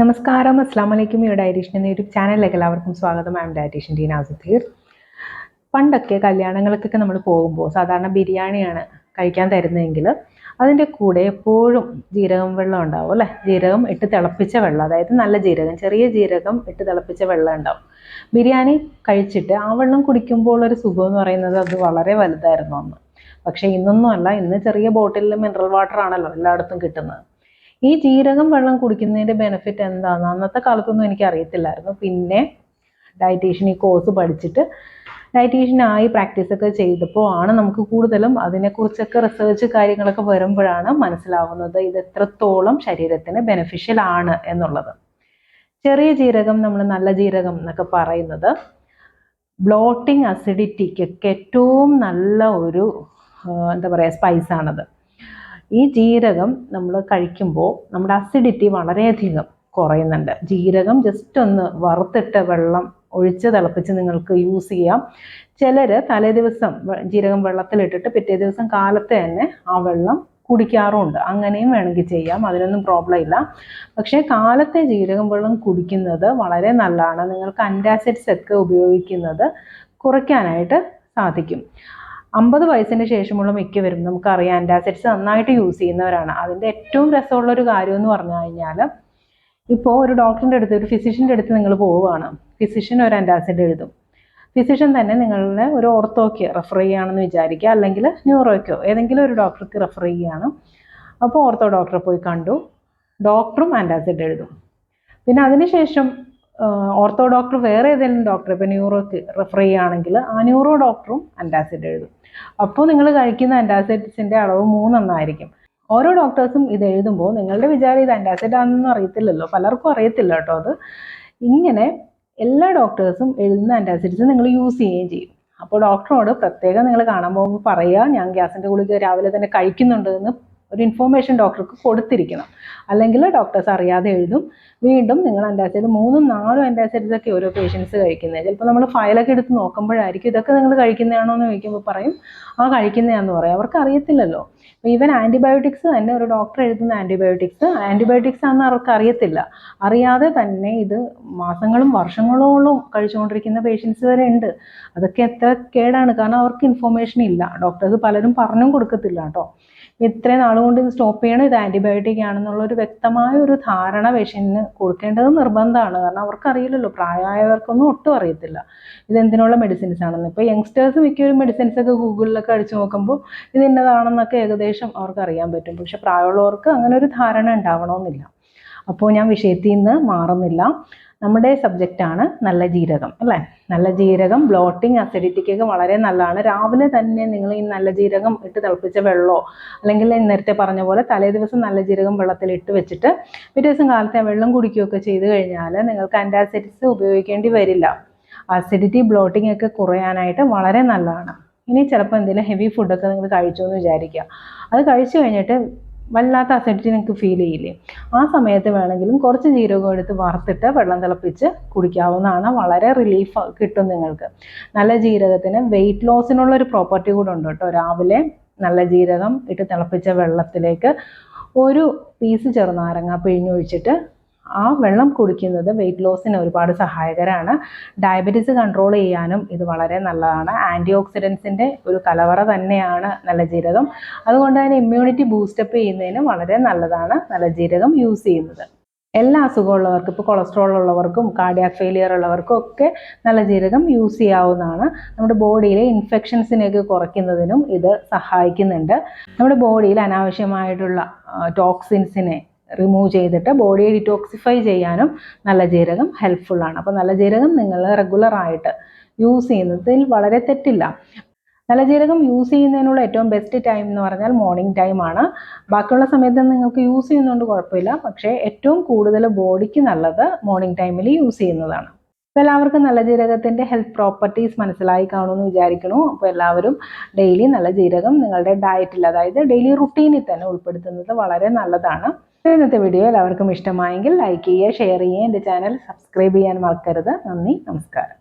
നമസ്കാരം. അസ്ലാം വലൈക്കും ഈ ഡയറ്റീഷ്യൻ എന്ന യൂട്യൂബ് ചാനലിലേക്ക് എല്ലാവർക്കും സ്വാഗതം. മാം ഡയറ്റീഷൻ ടീന സുധീർ പണ്ടൊക്കെ കല്യാണങ്ങൾക്കൊക്കെ നമ്മൾ പോകുമ്പോൾ സാധാരണ ബിരിയാണിയാണ് കഴിക്കാൻ തരുന്നതെങ്കിൽ അതിന്റെ കൂടെ എപ്പോഴും ജീരകം വെള്ളം ഉണ്ടാവും അല്ലേ? ജീരകം ഇട്ട് തിളപ്പിച്ച വെള്ളം അതായത് നല്ല ജീരകം ചെറിയ ജീരകം ഇട്ട് തിളപ്പിച്ച വെള്ളം ഉണ്ടാവും. ബിരിയാണി കഴിച്ചിട്ട് ആ വെള്ളം കുടിക്കുമ്പോൾ ഒരു സുഖം എന്ന് പറയുന്നത് അത് വളരെ വലുതായിരുന്നു അന്ന്. പക്ഷേ ഇന്നൊന്നും അല്ല. ഇന്ന് ചെറിയ ബോട്ടിലിൽ മിനറൽ വാട്ടർ ആണല്ലോ എല്ലായിടത്തും കിട്ടുന്നത്. ഈ ജീരകം വെള്ളം കുടിക്കുന്നതിന്റെ ബെനിഫിറ്റ് എന്താണെന്ന് അന്നത്തെ കാലത്തൊന്നും എനിക്ക് അറിയത്തില്ലായിരുന്നു. പിന്നെ ഡയറ്റീഷ്യൻ ഈ കോഴ്സ് പഠിച്ചിട്ട് ഡയറ്റീഷ്യനായി പ്രാക്ടീസ് ഒക്കെ ചെയ്തപ്പോൾ ആണ് നമുക്ക് കൂടുതലും അതിനെക്കുറിച്ചൊക്കെ റിസർച്ച് കാര്യങ്ങളൊക്കെ വരുമ്പോഴാണ് മനസ്സിലാവുന്നത് ഇത് എത്രത്തോളം ശരീരത്തിന് ബെനിഫിഷ്യൽ ആണ് എന്നുള്ളത്. ചെറിയ ജീരകം നമ്മൾ നല്ല ജീരകം എന്നൊക്കെ പറയുന്നത് ബ്ലോട്ടിംഗ് അസിഡിറ്റിക്കൊക്കെ ഏറ്റവും നല്ല ഒരു എന്താ പറയുക സ്പൈസാണത് ഈ ജീരകം നമ്മൾ കഴിക്കുമ്പോൾ നമ്മുടെ അസിഡിറ്റി വളരെയധികം കുറയുന്നുണ്ട്. ജീരകം ജസ്റ്റ് ഒന്ന് വറുത്തിട്ട് വെള്ളം ഒഴിച്ച് തിളപ്പിച്ച് നിങ്ങൾക്ക് യൂസ് ചെയ്യാം. ചിലർ തലേ ദിവസം ജീരകം വെള്ളത്തിലിട്ടിട്ട് പിറ്റേ ദിവസം കാലത്ത് തന്നെ ആ വെള്ളം കുടിക്കാറുമുണ്ട്. അങ്ങനെയും വേണമെങ്കിൽ ചെയ്യാം. അതിനൊന്നും പ്രോബ്ലം ഇല്ല. പക്ഷേ കാലത്തെ ജീരകം വെള്ളം കുടിക്കുന്നത് വളരെ നല്ലതാണ്. നിങ്ങൾക്ക് അന്റാസിഡ്സ് ഒക്കെ ഉപയോഗിക്കുന്നത് കുറയ്ക്കാനായിട്ട് സാധിക്കും. അമ്പത് വയസ്സിന് ശേഷമുള്ള മിക്കവരും നമുക്കറിയാം ആന്റാസിഡ്സ് നന്നായിട്ട് യൂസ് ചെയ്യുന്നവരാണ്. അതിന്റെ ഏറ്റവും രസമുള്ള ഒരു കാര്യം എന്ന് പറഞ്ഞു കഴിഞ്ഞാൽ ഇപ്പോൾ ഒരു ഡോക്ടറിന്റെ അടുത്ത് ഒരു ഫിസിഷ്യന്റെ അടുത്ത് നിങ്ങൾ പോവുകയാണ്. ഫിസിഷ്യൻ ഒരു ആന്റാസിഡ് എഴുതും. ഫിസിഷ്യൻ തന്നെ നിങ്ങളുടെ ഒരു ഓർത്തോക്ക് റെഫർ ചെയ്യുകയാണെന്ന് വിചാരിക്കുക അല്ലെങ്കിൽ ന്യൂറോയ്ക്കോ ഏതെങ്കിലും ഒരു ഡോക്ടർക്ക് റെഫർ ചെയ്യുകയാണ്. അപ്പോൾ ഓർത്തോ ഡോക്ടറെ പോയി കണ്ടു. ഡോക്ടറും ആന്റാസിഡ് എഴുതും. പിന്നെ അതിനുശേഷം ഓർത്തോ ഡോക്ടർ വേറെ ഏതെങ്കിലും ഡോക്ടർ ഇപ്പോൾ ന്യൂറോക്ക് റെഫർ ചെയ്യുകയാണെങ്കിൽ ആ ന്യൂറോ ഡോക്ടറും അന്റാസിഡ് എഴുതും. അപ്പോൾ നിങ്ങൾ കഴിക്കുന്ന അന്റാസിഡ്സിന്റെ അളവ് മൂന്നെണ്ണമായിരിക്കും. ഓരോ ഡോക്ടേഴ്സും ഇത് എഴുതുമ്പോൾ നിങ്ങളുടെ വിചാരം ഇത് അന്റാസിഡ് ആണെന്ന് അറിയത്തില്ലല്ലോ. പലർക്കും അറിയത്തില്ല കേട്ടോ അത്. ഇങ്ങനെ എല്ലാ ഡോക്ടേഴ്സും എഴുതുന്ന അന്റാസിഡ്സ് നിങ്ങൾ യൂസ് ചെയ്യുകയും ചെയ്യും. അപ്പോൾ ഡോക്ടറോട് പ്രത്യേകം നിങ്ങൾ കാണാൻ പോകുമ്പോൾ പറയുക ഞാൻ ഗ്യാസിന്റെ ഗുളിക രാവിലെ തന്നെ കഴിക്കുന്നുണ്ട് എന്ന് ഒരു ഇൻഫോർമേഷൻ ഡോക്ടർക്ക് കൊടുത്തിരിക്കണം. അല്ലെങ്കിൽ ഡോക്ടേഴ്സ് അറിയാതെ എഴുതും. വീണ്ടും നിങ്ങൾ അന്റാസിഡ് മൂന്നും നാലും അന്റാസിഡ്സ് ഒക്കെ ഓരോ പേഷ്യൻസ് കഴിക്കുന്നത്. ചിലപ്പോൾ നമ്മൾ ഫയലൊക്കെ എടുത്ത് നോക്കുമ്പോഴായിരിക്കും ഇതൊക്കെ നിങ്ങൾ കഴിക്കുന്നതാണോ എന്ന് ചോദിക്കുമ്പോൾ പറയും ആ കഴിക്കുന്നതാണെന്ന് പറയും. അവർക്ക് അറിയത്തില്ലല്ലോ. ഈവൻ ആന്റിബയോട്ടിക്സ് തന്നെ ഒരു ഡോക്ടർ എഴുതുന്ന ആന്റിബയോട്ടിക്സ് ആന്റിബയോട്ടിക്സ് ആണെന്ന് അവർക്ക് അറിയത്തില്ല. അറിയാതെ തന്നെ ഇത് മാസങ്ങളും വർഷങ്ങളോളം കഴിച്ചുകൊണ്ടിരിക്കുന്ന പേഷ്യൻസ് വരെ ഉണ്ട്. അതൊക്കെ എത്ര കേടാണ്. കാരണം അവർക്ക് ഇൻഫോർമേഷൻ ഇല്ല. ഡോക്ടേഴ്സ് പലരും പറഞ്ഞും കൊടുക്കത്തില്ല കേട്ടോ. ഇത്രയും നാളുകൊണ്ട് ഇത് സ്റ്റോപ്പ് ചെയ്യണം. ഇത് ആന്റിബയോട്ടിക് ആണെന്നുള്ള ഒരു വ്യക്തമായ ഒരു ധാരണ പേഷ്യന്റിന് കൊടുക്കേണ്ടത് നിർബന്ധമാണ്. കാരണം അവർക്കറിയില്ലല്ലോ പ്രായമായവർക്കൊന്നും ഒട്ടും അറിയത്തില്ല. ഇത് എന്തിനുള്ള മെഡിസിൻസ് ആണെന്ന്. ഇപ്പോൾ യങ്സ്റ്റേഴ്സ് മിക്കവരും മെഡിസിൻസ് ഒക്കെ ഗൂഗിളിലൊക്കെ അടിച്ചു നോക്കുമ്പോൾ ഇത് ഇന്നതാണെന്നൊക്കെ ഏകദേശം അവർക്ക് അറിയാൻ പറ്റും. പക്ഷെ പ്രായമുള്ളവർക്ക് അങ്ങനെ ഒരു ധാരണ ഉണ്ടാവണമെന്നില്ല. അപ്പോൾ ഞാൻ വിഷയത്തിൽ നിന്ന് മാറുന്നില്ല. നമ്മുടെ സബ്ജക്റ്റാണ് നല്ല ജീരകം അല്ലേ? നല്ല ജീരകം ബ്ലോട്ടിങ് അസിഡിറ്റിക്കൊക്കെ വളരെ നല്ലതാണ്. രാവിലെ തന്നെ നിങ്ങൾ ഈ നല്ല ജീരകം ഇട്ട് തിളപ്പിച്ച വെള്ളമോ അല്ലെങ്കിൽ നേരത്തെ പറഞ്ഞ പോലെ തലേ ദിവസം നല്ല ജീരകം വെള്ളത്തിൽ ഇട്ട് വെച്ചിട്ട് പിറ്റേ ദിവസം കാലത്തെ വെള്ളം കുടിക്കുകയൊക്കെ ചെയ്ത് കഴിഞ്ഞാൽ നിങ്ങൾക്ക് ആന്റാസിഡിക്സ് ഉപയോഗിക്കേണ്ടി വരില്ല. അസിഡിറ്റി ബ്ലോട്ടിംഗ് ഒക്കെ കുറയാനായിട്ട് വളരെ നല്ലതാണ്. ഇനി ചിലപ്പോൾ എന്തെങ്കിലും ഹെവി ഫുഡൊക്കെ നിങ്ങൾ കഴിച്ചു എന്ന് വിചാരിക്കുക. അത് കഴിച്ചു കഴിഞ്ഞിട്ട് വല്ലാത്ത അസിഡിറ്റി നിങ്ങൾക്ക് ഫീൽ ചെയ്യില്ലേ? ആ സമയത്ത് വേണമെങ്കിലും കുറച്ച് ജീരകം എടുത്ത് വറുത്തിട്ട് വെള്ളം തിളപ്പിച്ച് കുടിക്കാവുന്നതാണ്. വളരെ റിലീഫ് കിട്ടും നിങ്ങൾക്ക്. നല്ല ജീരകത്തിന് വെയിറ്റ് ലോസിനുള്ള ഒരു പ്രോപ്പർട്ടി കൂടെ ഉണ്ട് കേട്ടോ. രാവിലെ നല്ല ജീരകം ഇട്ട് തിളപ്പിച്ച വെള്ളത്തിലേക്ക് ഒരു പീസ് ചെറുനാരങ്ങ പിഴിഞ്ഞൊഴിച്ചിട്ട് ആ വെള്ളം കുടിക്കുന്നത് വെയിറ്റ് ലോസിന് ഒരുപാട് സഹായകരമാണ് ഡയബറ്റീസ് കൺട്രോൾ ചെയ്യാനും ഇത് വളരെ നല്ലതാണ്. ആന്റി ഓക്സിഡൻസിന്റെ ഒരു കലവറ തന്നെയാണ് നല്ല ജീരകം. അതുകൊണ്ട് തന്നെ ഇമ്മ്യൂണിറ്റി ബൂസ്റ്റപ്പ് ചെയ്യുന്നതിനും വളരെ നല്ലതാണ് നല്ല ജീരകം യൂസ് ചെയ്യുന്നത്. എല്ലാ അസുഖമുള്ളവർക്കും ഇപ്പോൾ കൊളസ്ട്രോൾ ഉള്ളവർക്കും കാർഡിയാക് ഫെയിലിയർ ഉള്ളവർക്കും ഒക്കെ നല്ല ജീരകം യൂസ് ചെയ്യാവുന്നതാണ്. നമ്മുടെ ബോഡിയിലെ ഇൻഫെക്ഷൻസിനെയൊക്കെ കുറയ്ക്കുന്നതിനും ഇത് സഹായിക്കുന്നുണ്ട്. നമ്മുടെ ബോഡിയിൽ അനാവശ്യമായിട്ടുള്ള ടോക്സിൻസിനെ റിമൂവ് ചെയ്തിട്ട് ബോഡിയെ ഡിറ്റോക്സിഫൈ ചെയ്യാനും നല്ല ജീരകം ഹെൽപ്ഫുള്ളാണ് അപ്പോൾ നല്ല ജീരകം നിങ്ങൾ റെഗുലറായിട്ട് യൂസ് ചെയ്യുന്നതിൽ വളരെ തെറ്റില്ല. നല്ല ജീരകം യൂസ് ചെയ്യുന്നതിനുള്ള ഏറ്റവും ബെസ്റ്റ് ടൈം എന്ന് പറഞ്ഞാൽ മോർണിംഗ് ടൈം ആണ്. ബാക്കിയുള്ള സമയത്ത് നിങ്ങൾക്ക് യൂസ് ചെയ്യുന്നതുകൊണ്ട് കുഴപ്പമില്ല. പക്ഷേ ഏറ്റവും കൂടുതൽ ബോഡിക്ക് നല്ലത് മോർണിംഗ് ടൈമിൽ യൂസ് ചെയ്യുന്നതാണ്. അപ്പോൾ എല്ലാവർക്കും നല്ല ജീരകത്തിന്റെ ഹെൽത്ത് പ്രോപ്പർട്ടീസ് മനസ്സിലായി കാണുമെന്ന് വിചാരിക്കണു അപ്പോൾ എല്ലാവരും ഡെയിലി നല്ല ജീരകം നിങ്ങളുടെ ഡയറ്റിൽ അതായത് ഡെയിലി റുട്ടീനിൽ തന്നെ ഉൾപ്പെടുത്തുന്നത് വളരെ നല്ലതാണ്. ഇന്നത്തെ വീഡിയോ എല്ലാവർക്കും ഇഷ്ടമായെങ്കിൽ ലൈക്ക് ചെയ്യുക ഷെയർ ചെയ്യുക എന്റെ ചാനൽ സബ്സ്ക്രൈബ് ചെയ്യാൻ മറക്കരുത്. നന്ദി നമസ്കാരം.